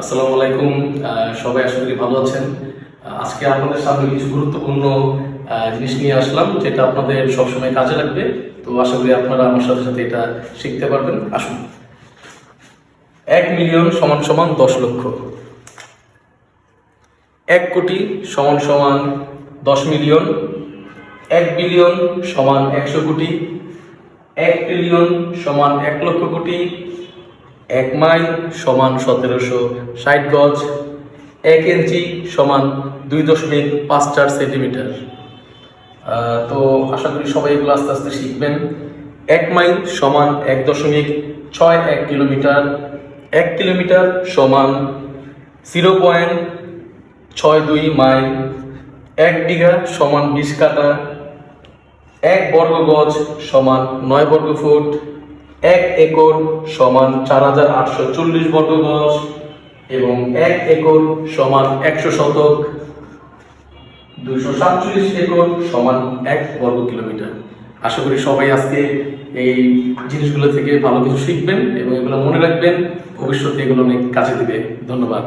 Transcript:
আসসালামু আলাইকুম। সবাই আশা করি ভালো আছেন। আজকে আপনাদের সামনে কিছু গুরুত্বপূর্ণ জিনিস নিয়ে আসলাম, যেটা আপনাদের সবসময় কাজে লাগবে। তো আশা করি আপনারা আমার সাথে সাথে এটা শিখতে পারবেন। আসুন। এক মিলিয়ন সমান সমান দশ লক্ষ। এক কোটি সমান সমান দশ মিলিয়ন। এক বিলিয়ন সমান একশো কোটি। এক ট্রিলিয়ন সমান এক লক্ষ কোটি। এক মাইল সমান সতেরোশো ষাট গজ, এক ইঞ্চি সমান দুই দশমিক পাঁচ চার সেন্টিমিটার। তো আশা করি সবাই এগুলো আস্তে আস্তে শিখবেন। এক মাইল সমান এক দশমিক ছয় এক কিলোমিটার এক কিলোমিটার সমান জিরো পয়েন্ট ছয় দুই মাইল, এক বিঘা সমান বিশ কাটা, এক বর্গ গজ সমান নয় বর্গ ফুট এক একর সমান চার হাজার আটশো চল্লিশ বর্গ গজ এবং এক একর সমান একশো শতক। দুইশো সাতচল্লিশ একর সমান এক বর্গ কিলোমিটার। আশা করি সবাই আজকে এই জিনিসগুলো থেকে ভালো কিছু শিখবেন এবং এগুলো মনে রাখবেন। ভবিষ্যতে এগুলো অনেক কাজে দিবে। ধন্যবাদ।